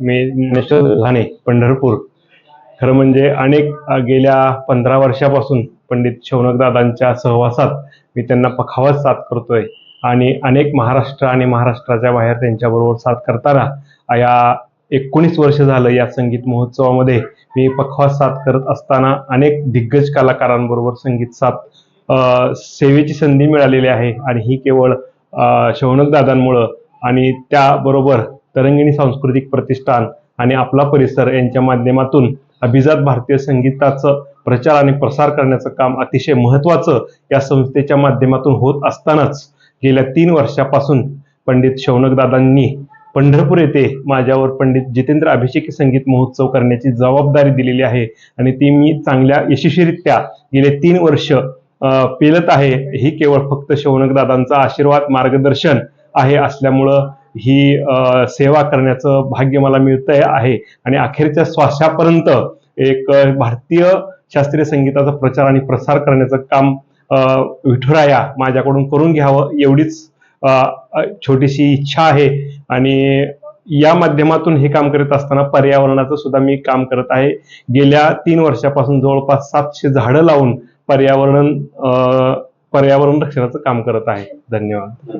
मी ज्ञानेश्वर घाणे पंढरपूर. खरं म्हणजे अनेक गेल्या पंधरा वर्षापासून पंडित शौनकदादांच्या सहवासात मी त्यांना पखावत साथ करतोय आणि अनेक महाराष्ट्र आणि महाराष्ट्राच्या बाहेर त्यांच्याबरोबर साथ करताना या एकोणीस वर्ष झालं या संगीत महोत्सवामध्ये मी पखवास साथ करत असताना अनेक दिग्गज कलाकारांबरोबर संगीत साथ सेवेची संधी मिळालेली आहे. आणि ही केवळ अ, शौनकदादांमुळं आणि त्याबरोबर तरंगिणी सांस्कृतिक प्रतिष्ठान आणि आपला परिसर यांच्या माध्यमातून अभिजात भारतीय संगीताचं प्रचार आणि प्रसार करण्याचं काम अतिशय महत्त्वाचं या संस्थेच्या माध्यमातून होत असतानाच गेल्या तीन वर्षापासून पंडित शौनकदादांनी पंढरपूर येथे माझ्यावर पंडित जितेंद्र अभिषेकी संगीत महोत्सव करण्याची जबाबदारी दिलेली आहे आणि ती मी चांगल्या यशस्वीरित्या गेले तीन वर्ष पेलत आहे. ही केवळ फक्त शौनकदादांचा आशीर्वाद मार्गदर्शन आहे असल्यामुळं ही सेवा करण्याचं भाग्य मला मिळतंय आहे. आणि अखेरच्या श्वासापर्यंत एक भारतीय शास्त्रीय संगीताचा प्रचार आणि प्रसार करण्याचं काम विठुराया माझ्याकडून करून घ्यावं एवढीच छोटीशी इच्छा आहे. आणि या माध्यमातून हे काम करत असताना पर्यावरणाचं सुद्धा मी काम करत आहे. गेल्या तीन वर्षापासून जवळपास सातशे झाडं लावून पर्यावरण पर्यावरण रक्षणाचं काम करत आहे. धन्यवाद.